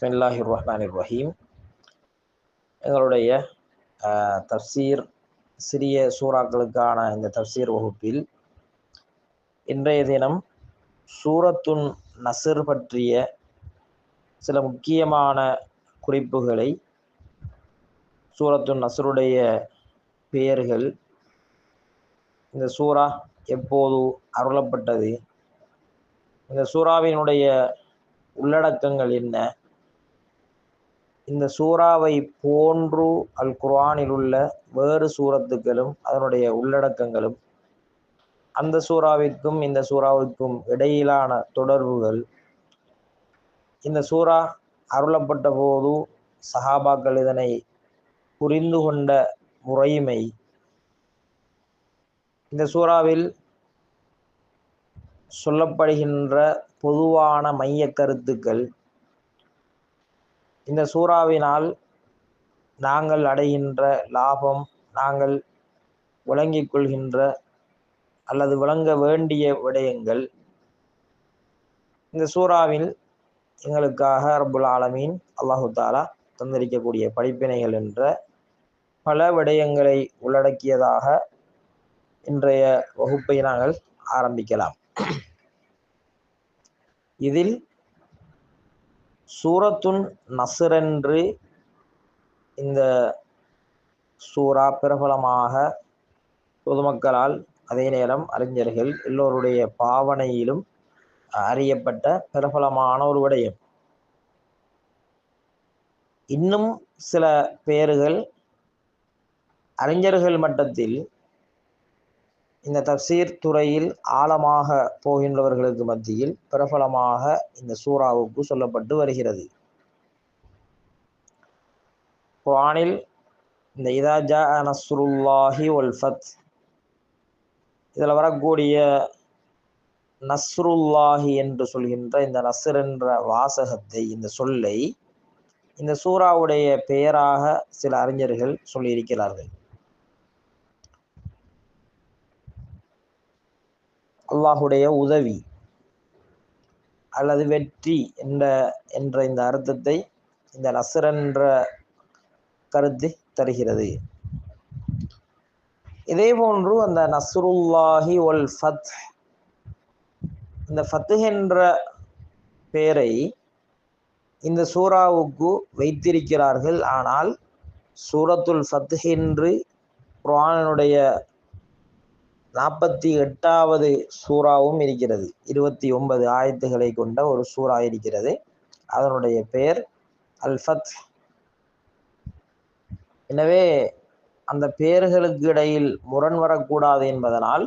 பிஸ்மில்லாஹிர் ரஹ்மானிர் ரஹீம் எங்களுடைய தப்சீர் சிறிய சூறாக்களுக்கான இந்த தப்சீர் வகுப்பில் இன்றைய தினம் சூரத்துன் நஸ்ர் பற்றிய சில முக்கியமான குறிப்புகளை சூரத்துன் நசருடைய பெயர்கள் இந்த சூரா எப்போது அருளப்பட்டது இந்த சூறாவினுடைய உள்ளடக்கங்கள் என்ன இந்த சூறாவை போன்று அல் குர்ஆனில் உள்ள வேறு சூரத்துக்களும் அதனுடைய உள்ளடக்கங்களும் அந்த சூறாவிற்கும் இந்த சூறாவிற்கும் இடையிலான தொடர்புகள். இந்த சூறா அருளப்பட்ட போது சஹாபாக்கள் இதனை புரிந்து கொண்ட முறைமை. இந்த சூறாவில் சொல்லப்படுகின்ற பொதுவான மைய கருத்துக்கள் இந்த சூறாவினால் நாங்கள் அடைகின்ற லாபம் நாங்கள் விளங்கிக் கொள்கின்ற அல்லது விளங்க வேண்டிய விடயங்கள் இந்த சூறாவில் எங்களுக்காக ரப்புல் ஆலமீன் அல்லாஹு தாலா தந்திருக்கக்கூடிய படிப்பினைகள் என்ற பல விடயங்களை உள்ளடக்கியதாக இன்றைய வகுப்பை நாங்கள் ஆரம்பிக்கலாம். இதில் சூரத்துன் நசுரென்று என்று இந்த சூரா பிரபலமாக பொதுமக்களால் அதே நேரம் அறிஞர்கள் எல்லோருடைய பாவனையிலும் அறியப்பட்ட பிரபலமான ஒரு விடயம். இன்னும் சில பெயர்கள் அறிஞர்கள் மட்டத்தில் இந்த தப்சீர் துறையில் ஆழமாக போகின்றவர்களுக்கு மத்தியில் பிரபலமாக இந்த சூறாவுக்கு சொல்லப்பட்டு வருகிறது. குரானில் இந்த இதாஜா நஸ்ருல்லாஹி ஒல்ஃபத் இதில் வரக்கூடிய நஸ்ருல்லாஹி என்று சொல்கின்ற இந்த நஸ்ர் என்ற வாசகத்தை இந்த சொல்லை இந்த சூறாவுடைய பெயராக சில அறிஞர்கள் சொல்லியிருக்கிறார்கள். அல்லாஹுடைய உதவி அல்லது வெற்றி என்ற என்ற இந்த அர்த்தத்தை இந்த நசர் என்ற கருத்து தருகிறது. இதே போன்று அந்த நசருல்லாஹி ஒல் ஃபத் இந்த ஃபத்து என்ற பெயரை இந்த சூறாவுக்கு வைத்திருக்கிறார்கள். ஆனால் சூரத்துல் ஃபத்து என்று குரானுடைய நாற்பத்தி எட்டாவது சூறாவும் இருக்கிறது. இருபத்தி ஒன்பது ஆயத்துகளை கொண்ட ஒரு சூறா இருக்கிறது. அதனுடைய பெயர் அல் ஃபத் எனவே அந்த பெயர்களுக்கு இடையில் முரண் வரக்கூடாது என்பதனால்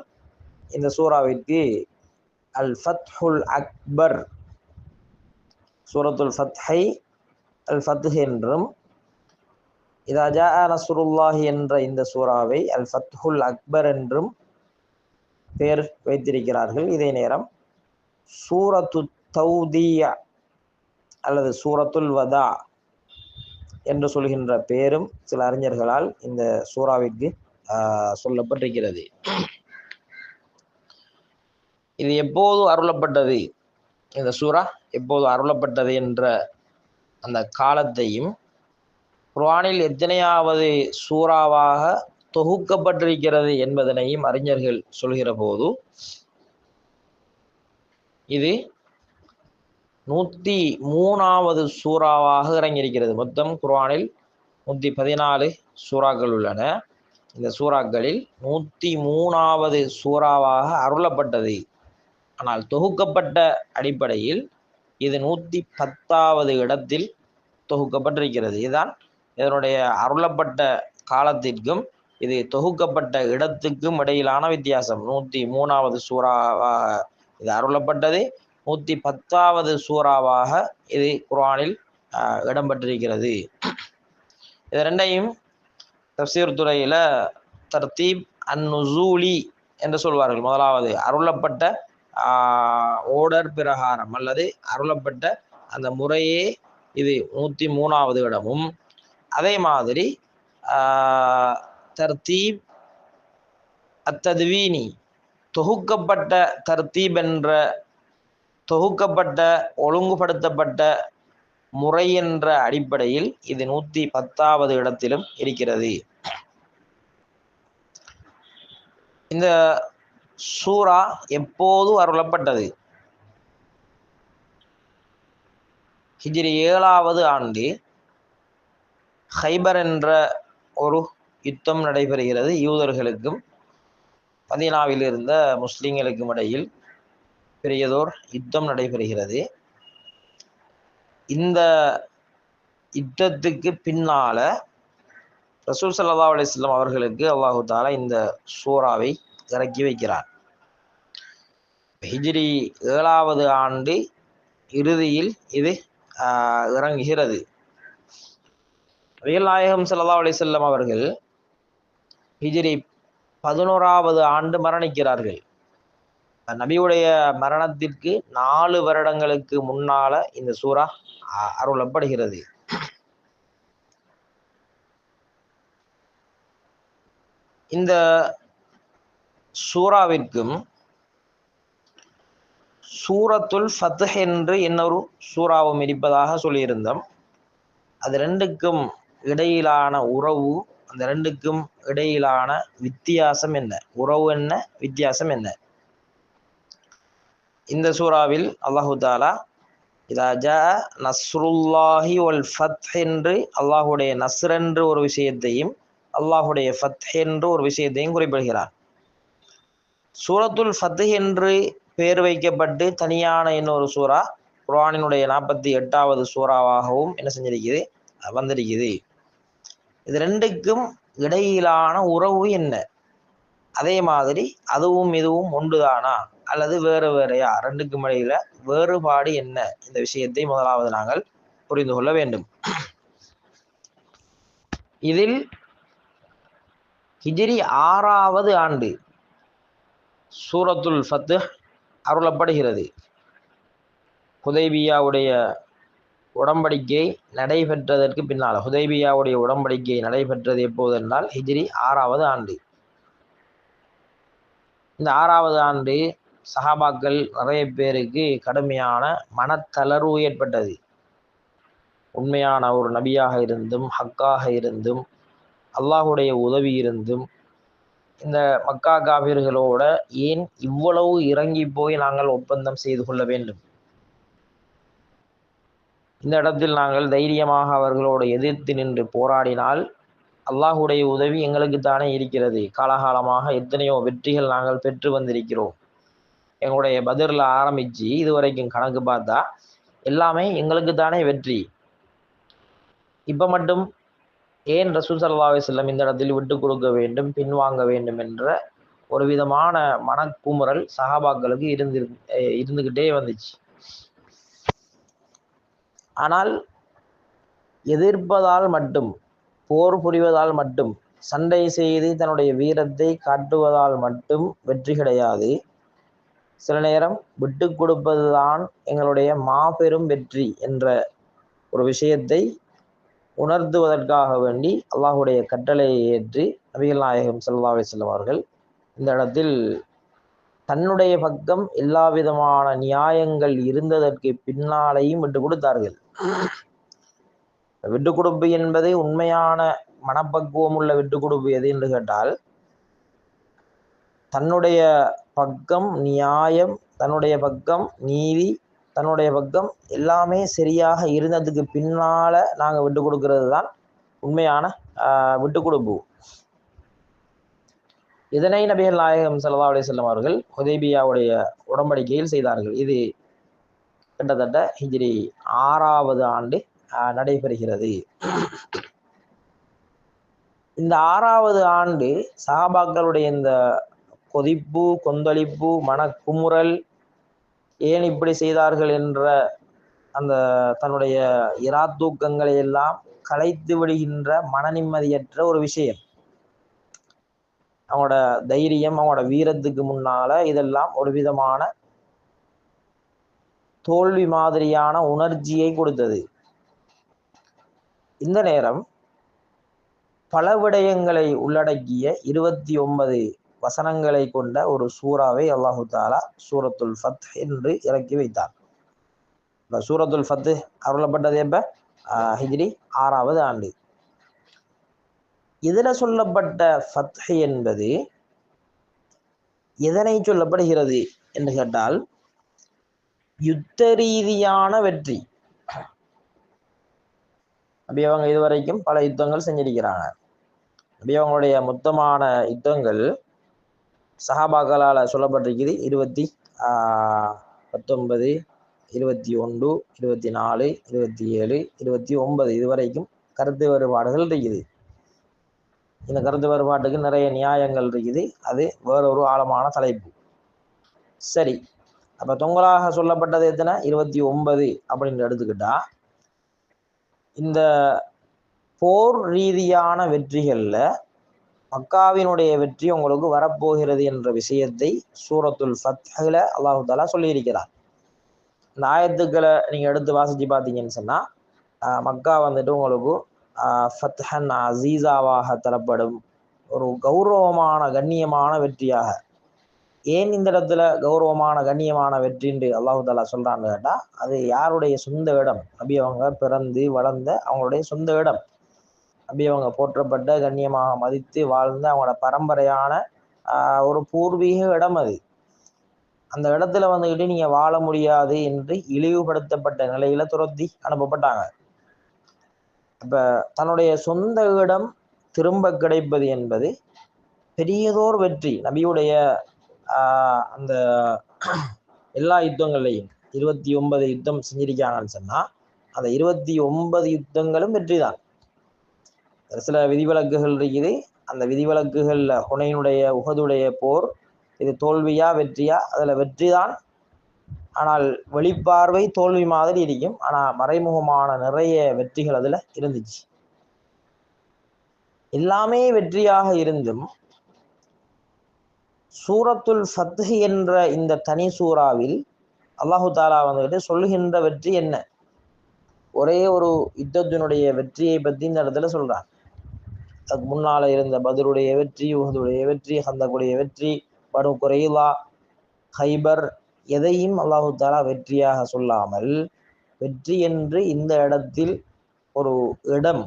இந்த சூறாவிற்கு அல் ஃபத்ஹுல் அக்பர் சூரத்துல் ஃபத்ஹை அல் ஃபத்ஹ் என்றும் இதாஜா நசுருல்லாஹி என்ற இந்த சூறாவை அல் ஃபத்ஹுல் அக்பர் என்றும் பெயர் வைத்திருக்கிறார்கள். இதே நேரம் சூரத்து தௌதியா அல்லது சூரத்துல் வதா என்று சொல்கின்ற பெயரும் சில அறிஞர்களால் இந்த சூறாவிற்கு சொல்லப்பட்டிருக்கிறது. இது எப்போது அருளப்பட்டது? இந்த சூறா எப்போது அருளப்பட்டது என்ற அந்த காலத்தையும் குர்ஆனில் எத்தனையாவது சூறாவாக தொகுக்கப்பட்டிருக்கிறது என்பதனையும் அறிஞர்கள் சொல்கிற போது இது நூற்றி மூணாவது சூறாவாக இறங்கியிருக்கிறது. மொத்தம் குர்ஆனில் நூற்றி பதினாலு சூறாக்கள் உள்ளன. இந்த சூறாக்களில் நூற்றி மூணாவது சூறாவாக அருளப்பட்டது. ஆனால் தொகுக்கப்பட்ட அடிப்படையில் இது நூற்றி பத்தாவது இடத்தில் தொகுக்கப்பட்டிருக்கிறது. இதுதான் இதனுடைய அருளப்பட்ட காலத்திற்கும் இது தொகுக்கப்பட்ட இடத்துக்கும் இடையிலான வித்தியாசம். நூற்றி மூணாவது சூறாவாக இது அருளப்பட்டது. நூற்றி பத்தாவது சூறாவாக இது குர்ஆனில் இடம்பெற்றிருக்கிறது. இது ரெண்டையும் தப்சீர் துறையில் தர்தீப் அன் நுசூலி என்று சொல்வார்கள். முதலாவது அருளப்பட்ட ஓடர் பிரகாரம் அல்லது அருளப்பட்ட அந்த முறையே இது நூற்றி மூணாவது இடமும். அதே மாதிரி தர்தீப் அத்ததுவீனி. தொகுக்கப்பட்ட தர்தீப் என்ற தொகுக்கப்பட்ட ஒழுங்குபடுத்தப்பட்ட முறை என்ற அடிப்படையில் இது நூத்தி பத்தாவது இடத்திலும் இருக்கிறது. இந்த சூரா எப்போது அருளப்பட்டது. ஹிஜிரி ஏழாவது ஆண்டு ஹைபர் என்ற ஒரு யுத்தம் நடைபெறுகிறது யூதர்களுக்கும் மதீனாவில் இருந்த முஸ்லீம்களுக்கும் இடையில் பெரியதோர் யுத்தம் நடைபெறுகிறது. இந்த யுத்தத்துக்கு பின்னால ரசூல் சல்லா அலிஸ்லாம் அவர்களுக்கு அல்லாஹு தாலா இந்த சூறாவை இறக்கி வைக்கிறார். ஹிஜ்ரி ஏழாவது ஆண்டு இறுதியில் இது இறங்குகிறது. நபிகள் நாயகம் சல்லா அலிசல்லம் அவர்கள் ஹிஜிரி பதினோராவது ஆண்டு மரணிக்கிறார்கள். நபியுடைய மரணத்திற்கு நாலு வருடங்களுக்கு முன்னால இந்த சூறா அருளப்படுகிறது. இந்த சூறாவிற்கும் சூரத்துல் ஃபத்ஹ் என்று இன்னொரு சூறாவும் இருப்பதாக சொல்லியிருந்தோம். அது ரெண்டுக்கும் இடையிலான உறவு அந்த ரெண்டுக்கும் இடையிலான வித்தியாசம் என்ன? உறவு என்ன? வித்தியாசம் என்ன? இந்த சூறாவில் அல்லாஹு தாலா இதாஜா நஸ்ருல்லாஹி ஒல் ஃபத் என்று அல்லாஹுடைய நஸ்ர் என்று ஒரு விஷயத்தையும் அல்லாஹுடைய ஃபத் என்று ஒரு விஷயத்தையும் குறிப்பிடுகிறார். சூரத்துல் ஃபத் என்று பெயர் வைக்கப்பட்டு தனியான இன்னொரு சூறா குரானினுடைய நாற்பத்தி எட்டாவது சூறாவாகவும் என்ன செஞ்சிருக்குது? வந்திருக்குது. இது ரெண்டுக்கும் இடையிலான உறவு என்ன? அதே மாதிரி அதுவும் இதுவும் ஒன்றுதானா? அல்லது வேறு வேறையா? ரெண்டுக்கும் இடையில வேறுபாடு என்ன? இந்த விஷயத்தை முதலாவது நாங்கள் புரிந்து கொள்ள வேண்டும். இதில் ஹிஜிரி ஆறாவது ஆண்டு சூரத்துல் ஃபத்து அருளப்படுகிறது. ஹுதைபியாவுடைய உடன்படிக்கை நடைபெற்றதற்கு பின்னால். ஹுதைபியாவுடைய உடன்படிக்கை நடைபெற்றது எப்போது என்றால் ஹிஜ்ரி ஆறாவது ஆண்டு. இந்த ஆறாவது ஆண்டு சஹாபாக்கள் நிறைய பேருக்கு கடுமையான மனத்தளர்வு ஏற்பட்டது. உண்மையான ஒரு நபியாக இருந்தும் ஹக்காக இருந்தும் அல்லாஹுடைய உதவி இருந்தும் இந்த மக்கா காவிர்களோட ஏன் இவ்வளவு இறங்கி போய் நாங்கள் ஒப்பந்தம் செய்து கொள்ள வேண்டும்? இந்த இடத்தில் நாங்கள் தைரியமாக அவர்களோடு எதிர்த்து நின்று போராடினால் அல்லாஹுடைய உதவி எங்களுக்கு தானே இருக்கிறது. காலகாலமாக எத்தனையோ வெற்றிகள் நாங்கள் பெற்று வந்திருக்கிறோம். எங்களுடைய பதிரில் ஆரம்பித்து இதுவரைக்கும் கணக்கு பார்த்தா எல்லாமே எங்களுக்கு தானே வெற்றி. இப்போ மட்டும் ஏன் ரசூல் சல்லாவை செல்லம் இந்த இடத்தில் விட்டு கொடுக்க வேண்டும் பின்வாங்க வேண்டும் என்ற ஒரு விதமான மனக்குமுறல் சஹாபாக்களுக்கு இருந்து இருந்துக்கிட்டே வந்துச்சு. ஆனால் எதிர்ப்பதால் மட்டும் போர் புரிவதால் மட்டும் சண்டை செய்து தன்னுடைய வீரத்தை காட்டுவதால் மட்டும் வெற்றி கிடையாது. சில நேரம் விட்டு கொடுப்பதுதான் எங்களுடைய மாபெரும் வெற்றி என்ற ஒரு விஷயத்தை உணர்த்துவதற்காக வேண்டி அல்லாஹுடைய கட்டளையை ஏற்றி நபிகள் நாயகம் செல்லாவே செல்லும் அவர்கள் இந்த இடத்தில் தன்னுடைய பக்கம் எல்லா விதமான நியாயங்கள் இருந்ததற்கு பின்னாலேயும் விட்டு கொடுத்தார்கள். விட்டு கொடுப்பு என்பதை உண்மையான மனப்பக்குவம் உள்ள விட்டு கொடுப்பு எது என்று கேட்டால் தன்னுடைய பக்கம் நியாயம் தன்னுடைய பக்கம் நீதி தன்னுடைய பக்கம் எல்லாமே சரியாக இருந்ததுக்கு பின்னால நாங்கள் விட்டு கொடுக்கறது தான் உண்மையான விட்டு கொடுப்பு. இதனை நபிகள் நாயகம் ஸல்லல்லாஹு அலி செல்லம் அவர்கள் உதேபியாவுடைய உடம்படிக்கையில் செய்தார்கள். இது கிட்டத்தட்ட ஹிஜ்ரி ஆறாவது ஆண்டு நடைபெறுகிறது. இந்த ஆறாவது ஆண்டு சஹாபாக்களுடைய இந்த கொதிப்பு கொந்தளிப்பு மனக்குமுறல் ஏன் இப்படி செய்தார்கள் என்ற அந்த தன்னுடைய இரா தூக்கங்களை எல்லாம் கலைத்து விடுகின்ற மன நிம்மதியற்ற ஒரு விஷயம். அவங்களோட தைரியம் அவங்களோட வீரத்துக்கு முன்னால இதெல்லாம் ஒரு விதமான தோல்வி மாதிரியான உணர்ச்சியை கொடுத்தது. இந்த நேரம் பல விடயங்களை உள்ளடக்கிய இருபத்தி ஒன்பது வசனங்களை கொண்ட ஒரு சூறாவை அல்லாஹு தாலா சூரத்துல் ஃபத் என்று இறக்கி வைத்தார். இப்போ சூரத்துல் ஃபத்து அருளப்பட்டது எப்போ? ஹிஜ்ரி ஆறாவது ஆண்டு. இதில் சொல்லப்பட்ட ஃபத்ஹ் என்பது எதனை சொல்லப்படுகிறது என்று கேட்டால் யுத்த ரீதியான வெற்றி. அப்படி அவங்க இதுவரைக்கும் பல யுத்தங்கள் செஞ்சிருக்கிறாங்க. அப்படி அவங்களுடைய மொத்தமான யுத்தங்கள் சஹாபாக்களால் சொல்லப்பட்டிருக்குது. இருபத்தி பத்தொன்பது இருபத்தி ஒன்று இருபத்தி நாலு இருபத்தி ஏழு இருபத்தி ஒன்பது. இதுவரைக்கும் கருத்து வேறுபாடுகள் இருக்குது. இந்த கருத்து வேறுபாட்டுக்கு நிறைய நியாயங்கள் இருக்குது. அது வேறொரு ஆழமான தலைப்பு. சரி. அப்போ தொங்கலாக சொல்லப்பட்டது எத்தனை? இருபத்தி ஒன்பது அப்படின்னு எடுத்துக்கிட்டா இந்த போர் ரீதியான வெற்றிகளில் மக்காவினுடைய வெற்றி உங்களுக்கு வரப்போகிறது என்ற விஷயத்தை சூரத்துல் ஃபத்ஹில் அல்லாஹு தாலா சொல்லியிருக்கிறார். இந்த ஆயத்துக்களை நீங்கள் எடுத்து வாசித்து பார்த்தீங்கன்னு சொன்னால் மக்கா வந்துட்டு உங்களுக்கு ஃபத்ஹன் அசீசாவாக தரப்படும். ஒரு கௌரவமான கண்ணியமான வெற்றியாக. ஏன் இந்த இடத்துல கௌரவமான கண்ணியமான வெற்றின்னு அல்லாஹு தாலா சொல்கிறான்னு கேட்டால் அது யாருடைய சொந்த இடம்? அப்படி அவங்க பிறந்து வளர்ந்த அவங்களுடைய சொந்த இடம். அப்படி அவங்க போற்றப்பட்ட கண்ணியமாக மதித்து வாழ்ந்த அவங்களோட பரம்பரையான ஒரு பூர்வீக இடம் அது. அந்த இடத்துல வந்துக்கிட்டு நீங்கள் வாழ முடியாது என்று இழிவுபடுத்தப்பட்ட நிலையில துரத்தி அனுப்பப்பட்டாங்க. இப்போ தன்னுடைய சொந்த இடம் திரும்ப கிடைப்பது என்பது பெரியதோர் வெற்றி. நபியுடைய அந்த எல்லா யுத்தங்களையும் இருபத்தி ஒன்பது யுத்தம் செஞ்சிருக்காங்கன்னு சொன்னால் அந்த இருபத்தி ஒன்பது யுத்தங்களும் வெற்றி தான் சில விதிவிலக்குகள் இருக்குது. அந்த விதிவிலக்குகளில் ஹுனையினுடைய உகதுடைய போர் இது தோல்வியா வெற்றியா அதில் வெற்றி தான் ஆனால் வெளிப்பார்வை தோல்வி மாதிரி இருக்கும் ஆனால் மறைமுகமான நிறைய வெற்றிகள் அதில் இருந்துச்சு. எல்லாமே வெற்றியாக இருந்தும் சூரத்துல் ஃபத்து என்ற இந்த தனி சூறாவில் அல்லாஹு தாலா வந்துக்கிட்டு சொல்லுகின்ற வெற்றி என்ன? ஒரே ஒரு யுத்தத்தினுடைய வெற்றியை பற்றி இந்த இடத்துல சொல்கிறார் அதுக்கு முன்னால இருந்த பதிலுடைய வெற்றி உஹதுடைய வெற்றி ஹந்தகுடைய வெற்றி பனு குறைலா ஹைபர் எதையும் அல்லாஹு தாலா வெற்றியாக சொல்லாமல் வெற்றி என்று இந்த இடத்தில் ஒரு இடம்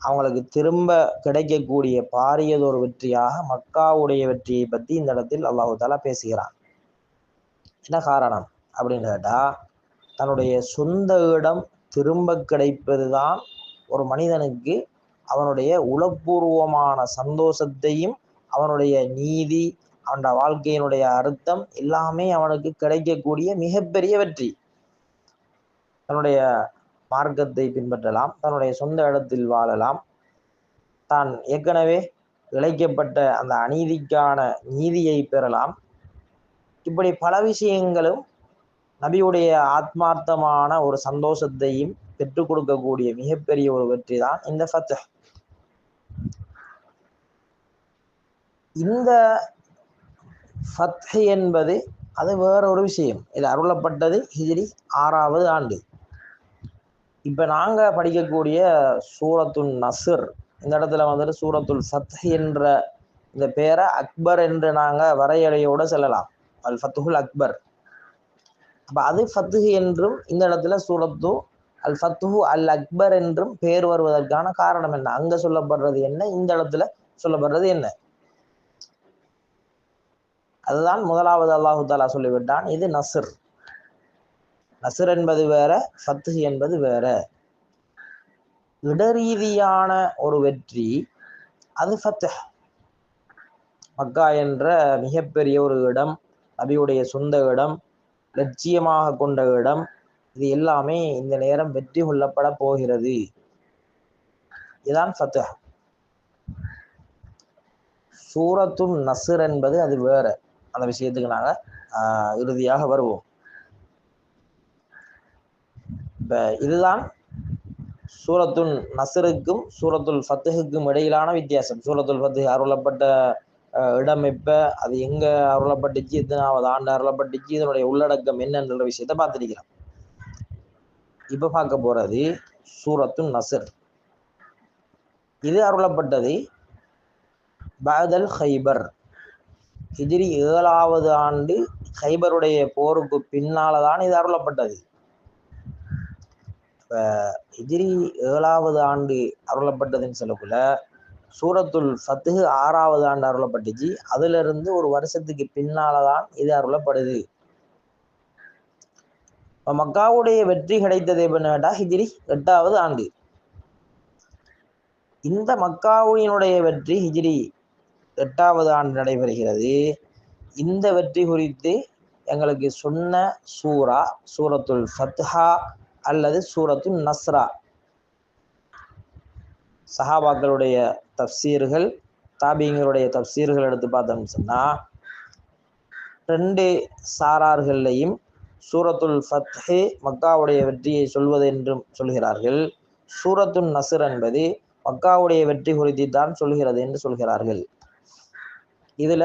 அவங்களுக்கு திரும்ப கிடைக்கக்கூடிய பாரியதொரு வெற்றியாக மக்காவுடைய வெற்றியை பற்றி இந்த இடத்தில் அல்லாஹு தாலா பேசுகிறான். என்ன காரணம் அப்படின்னு கேட்டால் தன்னுடைய சொந்த இடம் திரும்ப கிடைப்பது தான் ஒரு மனிதனுக்கு அவனுடைய உளப்பூர்வமான சந்தோஷத்தையும் அவனுடைய நீதி அந்த வாழ்க்கையினுடைய அர்த்தம் எல்லாமே அவனுக்கு கிடைக்கக்கூடிய மிகப்பெரிய வெற்றி. தன்னுடைய மார்க்கத்தை பின்பற்றலாம். தன்னுடைய சொந்த இடத்தில் வாழலாம். தான் ஏற்கனவே இழைக்கப்பட்ட அந்த அநீதிக்கான நீதியை பெறலாம். இப்படி பல விஷயங்களும் நபியுடைய ஆத்மார்த்தமான ஒரு சந்தோஷத்தையும் பெற்றுக் கொடுக்கக்கூடிய மிகப்பெரிய ஒரு வெற்றி தான் இந்த ஃபத் இந்த ஃபத்ஹி என்பது அது வேற ஒரு விஷயம். இது அருளப்பட்டது ஹிஜ்ரி ஆறாவது ஆண்டு. இப்போ நாங்கள் படிக்கக்கூடிய சூரத்துல் நசுர் இந்த இடத்துல வந்துட்டு சூரத்துல் ஃபத் என்ற இந்த பேரை அக்பர் என்று நாங்கள் வரையறையோடு செல்லலாம். அல் ஃபத்துஹுல் அக்பர். அப்போ அது ஃபத்துஹ் என்றும் இந்த இடத்துல சூரத்து அல் ஃபத்துஹு அல் அக்பர் என்றும் பேர் வருவதற்கான காரணம் என்ன? அங்கே சொல்லப்படுறது என்ன? இந்த இடத்துல சொல்லப்படுறது என்ன? அதுதான் முதலாவது அல்லாஹு தாலா சொல்லிவிட்டான் இது நசுர் நசுர் என்பது வேற ஃபத்து என்பது வேற. இடரீதியான ஒரு வெற்றி அது ஃபத்து. மக்கா என்ற மிகப்பெரிய ஒரு இடம் நபியுடைய சொந்த இடம் லட்சியமாக கொண்ட இடம் இது எல்லாமே இந்த நேரம் வெற்றி கொள்ளப்பட போகிறது. இதுதான் ஃபத்து. சூரத்தும் நசுர் என்பது அது வேற. அந்த விஷயத்துக்கு நாங்கள் இறுதியாக வருவோம். இப்ப இதுதான் சூரத்துல் நசருக்கும் சூரத்துல் ஃபத்துஹுக்கும் இடையிலான வித்தியாசம். சூரத்துல் ஃபத்து அருளப்பட்ட இடம் எப்ப அது எங்க அருளப்பட்டுச்சு எத்தனாவது ஆண்டு அருளப்பட்டுச்சு இதனுடைய உள்ளடக்கம் என்னன்ற விஷயத்த பார்த்துருக்கிறோம். இப்ப பார்க்க போறது சூரத்து நசர் இது அருளப்பட்டது பாதல் ஹைபர். ஹிஜ்ரி ஏழாவது ஆண்டு ஹைபருடைய போருக்கு பின்னால தான் இது அருளப்பட்டது. இப்போ ஹிஜ்ரி ஏழாவது ஆண்டு அருளப்பட்டதுன்னு சொல்லக்குள்ள சூரத்துல் ஃபத்துஹு ஆறாவது ஆண்டு அருளப்பட்டுச்சு. அதுல இருந்து ஒரு வருஷத்துக்கு பின்னால தான் இது அருளப்படுது. இப்போ மக்காவுடைய வெற்றி கிடைத்தது எப்படின்னு கேட்டால் ஹிஜ்ரி எட்டாவது ஆண்டு. இந்த மக்காவினுடைய வெற்றி ஹிஜ்ரி எட்டாவது ஆண்டு நடைபெறுகிறது. இந்த வெற்றி குறித்து எங்களுக்கு சொன்ன சூரா சூரத்துல் ஃபத்ஹா அல்லது சூரத்துல் நஸ்ரா. சஹாபாக்களுடைய தப்சீர்கள் தாபிங்களுடைய தப்சீர்கள் எடுத்து பார்த்தோம்னு சொன்னால் ரெண்டு சாரார்கள்லையும் சூரத்துல் ஃபத்ஹே மக்காவுடைய வெற்றியை சொல்வது என்றும் சொல்கிறார்கள். சூரத்துன் நஸ்ர் என்பது மக்காவுடைய வெற்றி குறித்து தான் சொல்கிறது என்று சொல்கிறார்கள். இதுல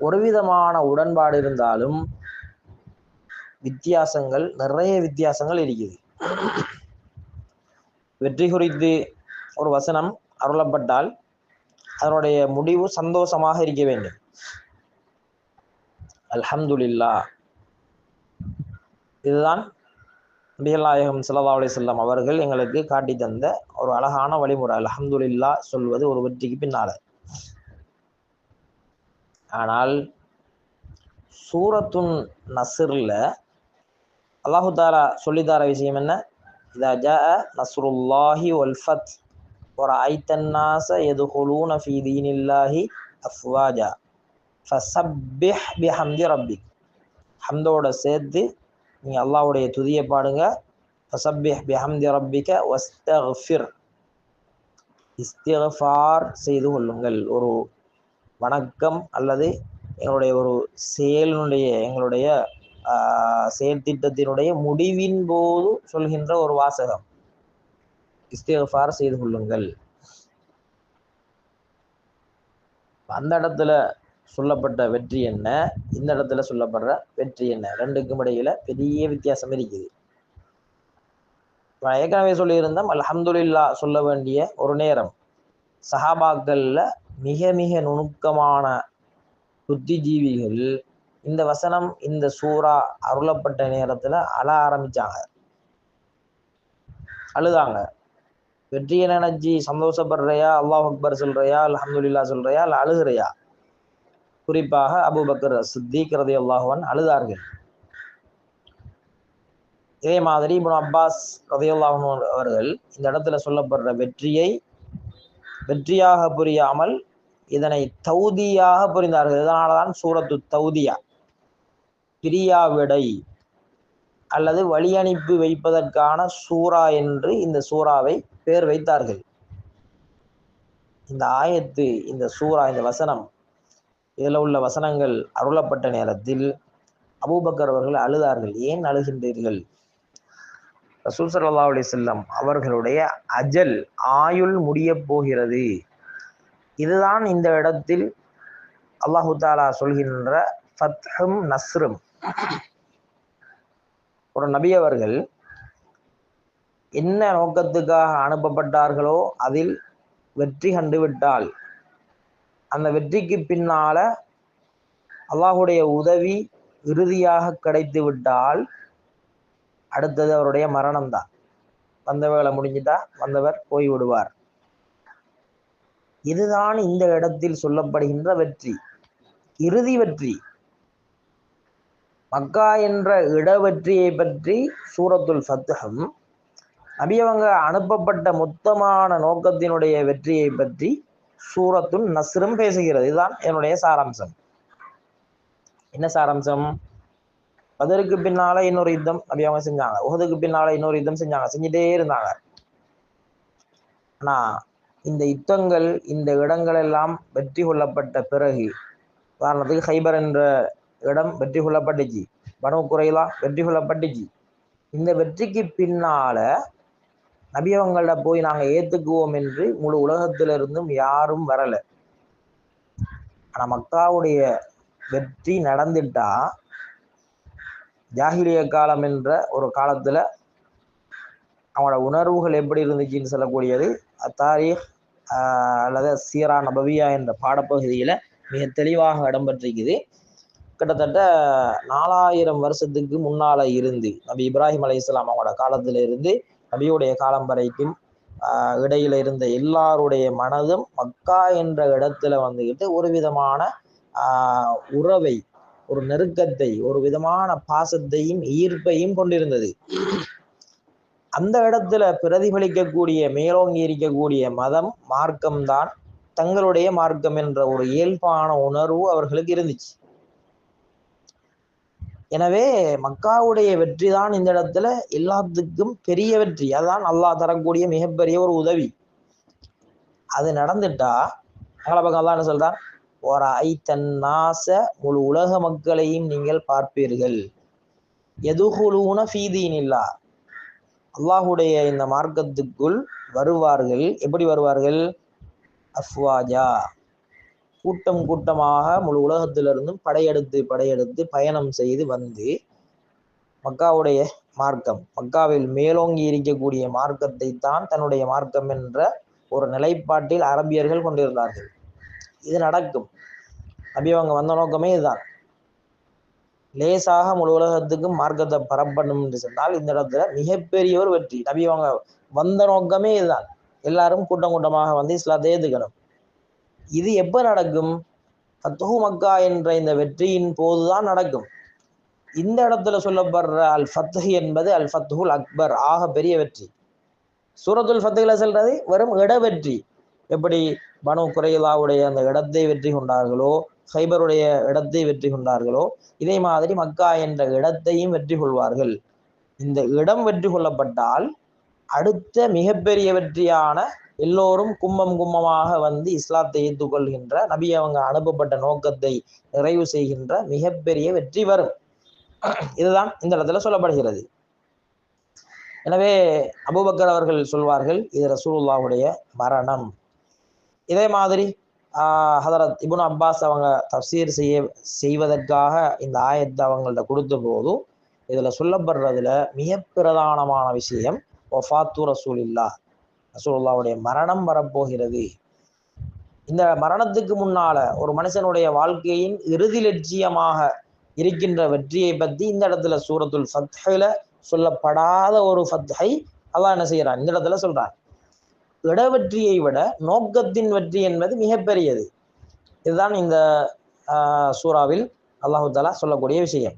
ஒரு விதமான உடன்பாடு இருந்தாலும் வித்தியாசங்கள் நிறைய வித்தியாசங்கள் இருக்குது. வெற்றி குறித்து ஒரு வசனம் அருளப்பட்டால் அதனுடைய முடிவு சந்தோஷமாக இருக்க வேண்டும். அல்ஹம்துலில்லா. இதுதான் நபிகள்நாயகம் ஸல்லல்லாஹு அலைஹி அவர்கள் எங்களுக்கு காட்டி தந்த ஒரு அழகான வழிமுறை. அல்ஹம்துல்லா சொல்வது ஒரு வெற்றிக்கு பின்னால. ஆனால் சூரத்துன் நசிரில் அல்லாஹுதாரா சொல்லித்தார விஷயம் என்ன? இதா ஜா நஸ்ருல்லாஹி ஒல்ஃபத் ஒரு ஐத்தன்னாச எது ஹொலூன ஃபீதீனில்லாஹி அஃப்வாஜா. ஃபசப்பிஹ் பி ஹம்தி ரப்பி ஹம்தோட சேர்த்து நீங்கள் அல்லாஹுடைய துதியை பாடுங்க. ஃபசப்பிஹ் பி ஹம்தி ரப்பிக்க வஸ்தஃபிர். இஸ்திஃபார் செய்து கொள்ளுங்கள். ஒரு வணக்கம் அல்லது எங்களுடைய ஒரு செயலினுடைய எங்களுடைய ஆஹ், முடிவின் போது சொல்கின்ற ஒரு வாசகம். இஸ்திகார் செய்து கொள்ளுங்கள். அந்த இடத்துல சொல்லப்பட்ட வெற்றி என்ன? இந்த இடத்துல சொல்லப்படுற வெற்றி என்ன? ரெண்டுக்கும் இடையில பெரிய வித்தியாசம் இருக்குது. நான் ஏற்கனவே சொல்லியிருந்தோம் அல்ஹம்துலில்லா சொல்ல வேண்டிய ஒரு நேரம். சஹாபாக்கள்ல மிக மிக நுணுக்கமான புத்திஜீவிகள் இந்த வசனம் இந்த சூறா அருளப்பட்ட நேரத்துல அழ ஆரம்பிச்சாங்க. அழுதாங்க. வெற்றியை நினைச்சி சந்தோஷப்படுறியா அல்லாஹ் அக்பர் சொல்றியா அலமதுல்லா சொல்றியா இல்லை அழுகிறையா? குறிப்பாக அபுபக்கர் சித்திக் ரதியல்லாஹு அன்ஹு அழுதார்கள். இதே மாதிரி இப்னு அப்பாஸ் ரதியல்லாஹு அவர்கள் இந்த இடத்துல சொல்லப்படுற வெற்றியை வெற்றியாக புரியாமல் இதனை தௌதியாக புரிந்தார்கள். இதனாலதான் சூரத்து தௌதியா. பிரியாவிடை அல்லது வழி அனுப்பி வைப்பதற்கான சூரா என்று இந்த சூறாவை பேர் வைத்தார்கள். இந்த ஆயத்து இந்த சூரா இந்த வசனம் இதில் உள்ள வசனங்கள் அருளப்பட்ட நேரத்தில் அபூபக்கர் அவர்கள் அழுதார்கள். ஏன் அழுகின்றீர்கள்? ரசூல் ஸல்லல்லாஹு அலைஹி அவர்களுடைய அஜல் ஆயுள் முடியப் போகிறது. இதுதான் இந்த இடத்தில் அல்லாஹு தாலா சொல்கின்ற ஃபத்ஹும் நஸ்ரும். ஒரு நபி அவர்கள் என்ன நோக்கத்துக்காக அனுப்பப்பட்டார்களோ அதில் வெற்றி கண்டுவிட்டால் அந்த வெற்றிக்கு பின்னால அல்லாஹுடைய உதவி இறுதியாக கிடைத்து விட்டால் அடுத்தது அவருடைய மரணம் தான் வந்த வேலை முடிஞ்சுதா? வந்தவர் போய் விடுவார். இதுதான் இந்த இடத்தில் சொல்லப்படுகின்ற வெற்றி. இறுதி வெற்றி. மக்கா என்ற இட வெற்றியை பற்றி சூரத்துல் ஃபத்ஹம் அபியவங்க அனுப்பப்பட்ட மொத்தமான நோக்கத்தினுடைய வெற்றியை பற்றி சூரத்துல் நஸ்ரும் பேசுகிறது. இதுதான் என்னுடைய சாராம்சம். என்ன சாராம்சம்? அதற்கு பின்னால இன்னொரு யுத்தம் அப்படி அவங்க செஞ்சாங்க. உகதுக்கு பின்னால இன்னொரு யுத்தம் செஞ்சாங்க. செஞ்சுட்டே இருந்தாங்க. ஆனா இந்த யுத்தங்கள் இந்த இடங்கள் எல்லாம் வெற்றி கொள்ளப்பட்ட பிறகு உதாரணத்துக்கு ஹைபர் என்ற இடம் வெற்றி கொள்ளப்பட்டுச்சு. பனு குறைலா வெற்றி கொள்ளப்பட்டுச்சு. இந்த வெற்றிக்கு பின்னால நபியவங்கள்ட்ட போய் நாங்கள் ஏத்துக்குவோம் என்று முழு உலகத்திலிருந்தும் யாரும் வரல. ஆனா மக்காவுடைய வெற்றி நடந்துட்டா ஜாகிலிய காலம் என்ற ஒரு காலத்தில் அவங்களோட உணர்வுகள் எப்படி இருந்துச்சுன்னு சொல்லக்கூடியது தாரீக் அல்லது சீரா நபவியா என்ற பாடப்பகுதியில் மிக தெளிவாக இடம்பெற்றிருக்குது. கிட்டத்தட்ட நாலாயிரம் வருஷத்துக்கு முன்னால் இருந்து நபி இப்ராஹிம் அலி இஸ்லாம் அவங்களோட காலத்துல இருந்து நபியுடைய காலம் வரைக்கும் இடையில இருந்த எல்லாருடைய மனதும் மக்கா என்ற இடத்துல வந்துக்கிட்டு ஒரு விதமான உறவை ஒரு நெருக்கத்தை ஒரு விதமான பாசத்தையும் ஈர்ப்பையும் கொண்டிருந்தது. அந்த இடத்துல பிரதிபலிக்கக்கூடிய மேலோங்கி இருக்கக்கூடிய மதம் மார்க்கம்தான் தங்களுடைய மார்க்கம் என்ற ஒரு இயல்பான உணர்வு அவர்களுக்கு இருந்துச்சு. எனவே மக்காவுடைய வெற்றி தான் இந்த இடத்துல எல்லாத்துக்கும் பெரிய வெற்றி. அதான் அல்லாஹ் தரக்கூடிய மிகப்பெரிய ஒரு உதவி. அது நடந்துட்டா அகலபகம் பக்கம் என்ன சொல்றான் ஒரு ஐத்தன்னாச முழு உலக மக்களையும் நீங்கள் பார்ப்பீர்கள். எதுகுலூன ஃபீதீனில்லா அல்லாஹுடைய இந்த மார்க்கத்துக்குள் வருவார்கள். எப்படி வருவார்கள்? அஃப்வாஜா. கூட்டம் கூட்டமாக முழு உலகத்திலிருந்தும் படையெடுத்து படையெடுத்து பயணம் செய்து வந்து மக்காவுடைய மார்க்கம் மக்காவில் மேலோங்கி இருக்கக்கூடிய மார்க்கத்தை தான் தன்னுடைய மார்க்கம் என்ற ஒரு நிலைப்பாட்டில் அரபியர்கள் கொண்டிருந்தார்கள். இது நடக்கும். நபி அவங்க வந்த நோக்கமே இதுதான். லேசாக முழு உலகத்துக்கும் மார்க்கத்தை பரப்பணும் என்று சொன்னால் இந்த இடத்துல மிகப்பெரிய ஒரு வெற்றி. நபி அவங்க வந்த நோக்கமே இதுதான். எல்லாரும் கூட்டம் கூட்டமாக வந்து இஸ்லாத்தை ஏத்துக்கணும். இது எப்ப நடக்கும்? ஃபத்துஹு மக்கா என்ற இந்த வெற்றியின் போதுதான் நடக்கும். இந்த இடத்துல சொல்லப்படுற அல் ஃபத்ஹ் என்பது அல் ஃபத்துஹுல் அக்பர். ஆக பெரிய வெற்றி. சூரத்துல் ஃபத்துகில் சொல்றது வெறும் இட வெற்றி. எப்படி பனு குறையிலாவுடைய அந்த இடத்தை வெற்றி கொண்டார்களோ ஹைபருடைய இடத்தை வெற்றி கொண்டார்களோ இதே மாதிரி மக்கா என்ற இடத்தையும் வெற்றி கொள்வார்கள். இந்த இடம் வெற்றி கொள்ளப்பட்டால் அடுத்த மிகப்பெரிய வெற்றியான எல்லோரும் கும்பம் கும்பமாக வந்து இஸ்லாத்தை ஏற்றுக்கொள்கின்ற நபி அவங்க அனுப்பப்பட்ட நோக்கத்தை நிறைவு செய்கின்ற மிகப்பெரிய வெற்றி வரும். இதுதான் இந்த இடத்துல சொல்லப்படுகிறது. எனவே அபுபக்கர் அவர்கள் சொல்வார்கள் இது ரசூலுல்லாவுடைய மரணம். இதே மாதிரி ஆஹ் ஹதரத் இபுன் அப்பாஸ் அவங்க தப்சீர் செய்ய செய்வதற்காக இந்த ஆயத்தை அவங்கள்ட்ட கொடுத்த போதும் இதுல சொல்லப்படுறதுல மிக பிரதானமான விஷயம் ஒஃபாத்து ரசூலில்லா ரசூல்லாவுடைய மரணம் வரப்போகிறது. இந்த மரணத்துக்கு முன்னால ஒரு மனுஷனுடைய வாழ்க்கையின் இறுதி லட்சியமாக இருக்கின்ற வெற்றியை பற்றி இந்த இடத்துல சூரத்துல் ஃபத்ஹில சொல்லப்படாத ஒரு ஃபத்ஹை அதான் என்ன செய்யறான்? இந்த இடத்துல சொல்றான். இடவெற்றியை விட நோக்கத்தின் வெற்றி என்பது மிகப்பெரியது இதுதான் இந்த சூறாவில் அல்லாஹு தாலா சொல்லக்கூடிய விஷயம்.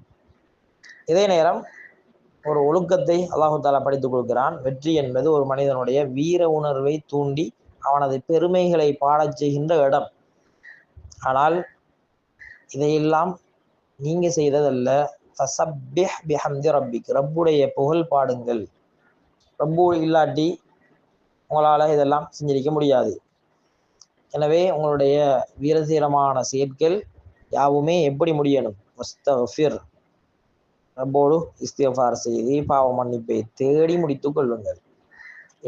இதே நேரம் ஒரு ஒழுக்கத்தை அல்லாஹு தாலா படித்துக் கொடுக்கிறான் வெற்றி என்பது ஒரு மனிதனுடைய வீர உணர்வை தூண்டி அவனது பெருமைகளை பாடச் செய்கின்ற இடம். ஆனால் இதையெல்லாம் நீங்க செய்ததல்ல. ஃபசப்பிஹ் பிஹம்தி ரப்பிக். ரப்புடைய புகழ் பாடுங்கள். ரப்பு இல்லாட்டி உங்களால் இதெல்லாம் செஞ்சிருக்க முடியாது. எனவே உங்களுடைய வீரதீரமான செயற்கள் யாவுமே எப்படி முடியணும்? முஸ்தஃபிர் ரப்போடு இஸ்திஃபார் செய்து பாவ மன்னிப்பை தேடி முடித்து கொள்ளுங்கள்.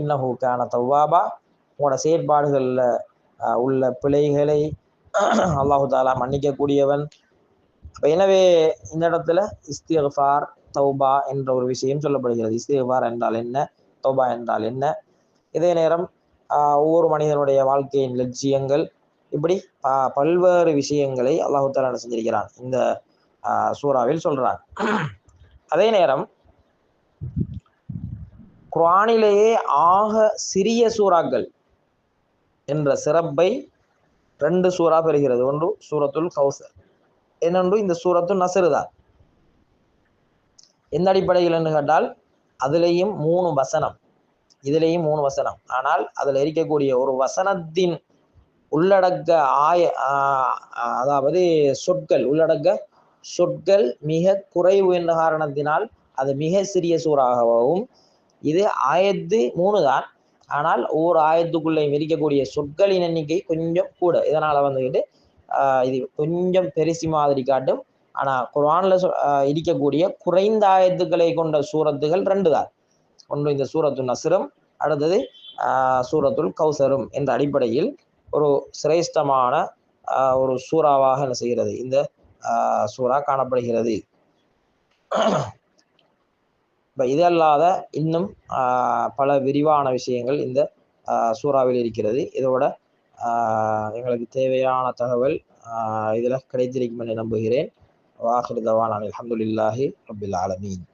இன்னஹூக்கான தவ்வாபா உங்களோட செயற்பாடுகளில் உள்ள பிழைகளை அல்லாஹு தாலா மன்னிக்கக்கூடியவன். அப்ப எனவே இந்த இடத்துல இஸ்திஃபார் தௌபா என்ற ஒரு விஷயம் சொல்லப்படுகிறது. இஸ்திஃபார் என்றால் என்ன? தௌபா என்றால் என்ன? இதே நேரம் ஒவ்வொரு மனிதனுடைய வாழ்க்கையின் லட்சியங்கள் இப்படி பல்வேறு விஷயங்களை அல்லாஹு தாலா செஞ்சிருக்கிறான். இந்த சூறாவில் சொல்றான். அதே நேரம் குரானிலேயே ஆக சிறிய சூறாக்கள் என்ற சிறப்பை ரெண்டு சூறா பெறுகிறது. ஒன்று சூரத்துல் கௌசர் இன்னொன்று இந்த சூரத்து நசரு தான். எந்த அடிப்படையில் என்று கேட்டால் அதுலேயும் மூணு வசனம். இதுலேயும் மூணு வசனம். ஆனால் அதில் இருக்கக்கூடிய ஒரு வசனத்தின் உள்ளடக்க ஆய அதாவது சொற்கள் உள்ளடக்க சொற்கள் மிக குறைவு என்ற காரணத்தினால் அது மிக சிறிய சூறாகவும் இது ஆயத்து மூணு தான். ஆனால் ஒவ்வொரு ஆயத்துக்குள்ளேயும் இருக்கக்கூடிய சொற்களின் எண்ணிக்கை கொஞ்சம் கூட. இதனால் வந்துக்கிட்டு இது கொஞ்சம் பெருசி மாதிரி காட்டும். ஆனால் குரானில் இருக்கக்கூடிய குறைந்த ஆயத்துக்களை கொண்ட சூரத்துகள் ரெண்டு தான். ஒன்று இந்த சூரத்து நசுரம் அடுத்தது ஆஹ் சூரத்துல் கௌசரும் என்ற அடிப்படையில் ஒரு சிரேஷ்டமான ஒரு சூறாவாக என்ன செய்கிறது? இந்த சூறா காணப்படுகிறது. இப்போ இதல்லாத இன்னும் பல விரிவான விஷயங்கள் இந்த சூறாவில் இருக்கிறது. இதோட எங்களுக்கு தேவையான தகவல் இதில் கிடைத்திருக்கும் என்று நம்புகிறேன். வாஹிருதவான் தவான் அல்ஹம்துலில்லாஹி ரபில் ஆலமீன்.